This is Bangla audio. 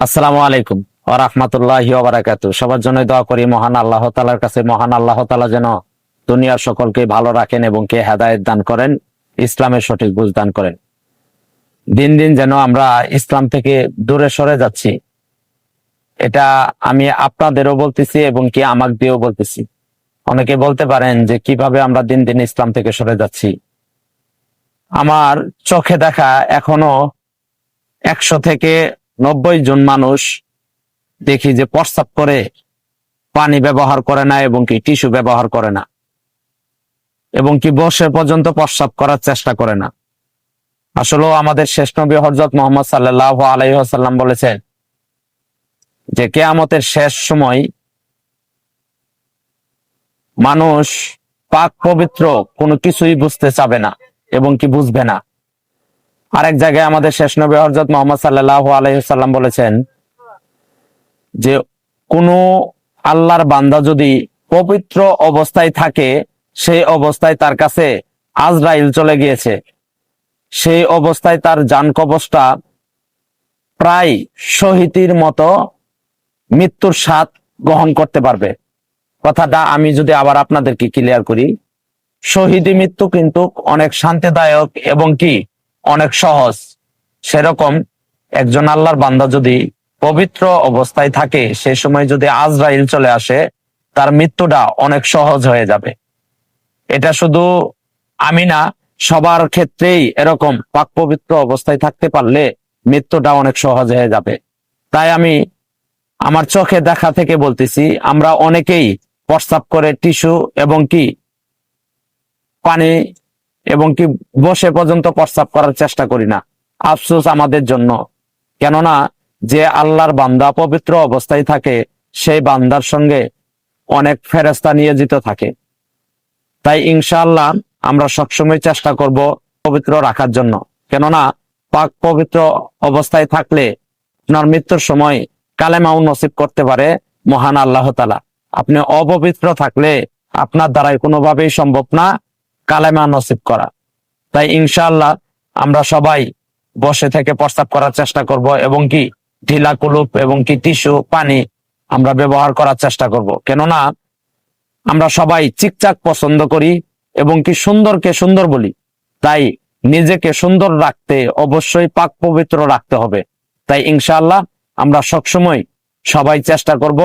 আসসালামু আলাইকুম ওয়া রাহমাতুল্লাহি ওয়া সবার জন্য দোয়া করি, মহান আল্লাহ তালার কাছে, মহান আল্লাহ তাআলা যেন দুনিয়ার সকলকে ভালো রাখেন এবং কে হেদায়েত দান করেন, ইসলামের সঠিক বুঝ দান করেন। দিন দিন যেন আমরা ইসলাম থেকে দূরে সরে যাচ্ছি। এটা আমি আপনাদেরও বলতেছি এবং কি আমাকে দিয়েও বলতেছি। অনেকে বলতে পারেন যে কীভাবে আমরা দিন দিন ইসলাম থেকে সরে যাচ্ছি। আমার চোখে দেখা এখনও একশো থেকে নব্বই জন মানুষ দেখি যে প্রস্রাব করে, পানি ব্যবহার করে না এবং কি টিস্যু ব্যবহার করে না। এবং কি বসে পর্যন্ত প্রস্রাব করার চেষ্টা করে না। আসলে আমাদের শেষ নবী হজরত মোহাম্মদ সাল্লাহ আলাইসাল্লাম বলেছেন যে, কেয়ামতের শেষ সময় মানুষ পাক পবিত্র কোনো কিছুই বুঝতে চাবে না এবং কি বুঝবে না। আরেক জায়গায় আমাদের শেষ নবী হজরত মোহাম্মদ সাল্লাহ আলাইসাল্লাম বলেছেন যে কোনো আল্লাহর বান্দা যদি পবিত্র অবস্থায় থাকে, সেই অবস্থায় তার কাছে আজরাইল চলে গিয়েছে। সেই অবস্থায় তার যান কবচটা প্রায় শহীদের মতো মৃত্যুর স্বাদ গ্রহণ করতে পারবে। কথাটা আমি যদি আবার আপনাদেরকে ক্লিয়ার করি, শহীদি মৃত্যু কিন্তু অনেক শান্তিদায়ক এবং কি অনেক সহজ। সেরকম একজন আল্লাহর বান্দা যদি পবিত্র অবস্থায় থাকে, সে সময় যদি আজরাইল চলে আসে, তার মৃত্যুটা অনেক সহজ হয়ে যাবে। এটা শুধু আমি না, সবার ক্ষেত্রেই এরকম পাক পবিত্র অবস্থায় থাকতে পারলে মৃত্যুটা অনেক সহজ হয়ে যাবে। তাই আমি আমার চোখে দেখা থেকে বলতেছি, আমরা অনেকেই প্রস্তাব করে টিস্যু এবং কি পানি এবং কি বসে পর্যন্ত প্রস্তাব করার চেষ্টা করি না। আফসোস আমাদের জন্য। কেননা, যে আল্লাহর বান্দা পবিত্র অবস্থায় থাকে, সেই বান্দার সঙ্গে অনেক ফেরস্তা নিয়োজিত থাকে। তাই ইনশাআল্লাহ আমরা সবসময় চেষ্টা করব পবিত্র রাখার জন্য। কেননা, পাক পবিত্র অবস্থায় থাকলে আপনার মৃত্যুর সময় কালেমাও নসিব করতে পারে মহান আল্লাহ তালা আপনি অপবিত্র থাকলে আপনার দ্বারাই কোনোভাবেই সম্ভব না। কালেমা নসিব করা। তাই ইনশাআল্লাহ আমরা সবাই বসে থেকে প্রস্তাব করার চেষ্টা করব এবং কি ঢিলা কুলুপ এবং কি টিস্যু পানি আমরা ব্যবহার করার চেষ্টা করব। কেননা আমরা সবাই চিকচাক পছন্দ করি এবং কি সুন্দরকে সুন্দর বলি। তাই নিজেকে সুন্দর রাখতে অবশ্যই পাক পবিত্র রাখতে হবে। তাই ইনশাআল্লাহ আমরা সবসময় সবাই চেষ্টা করব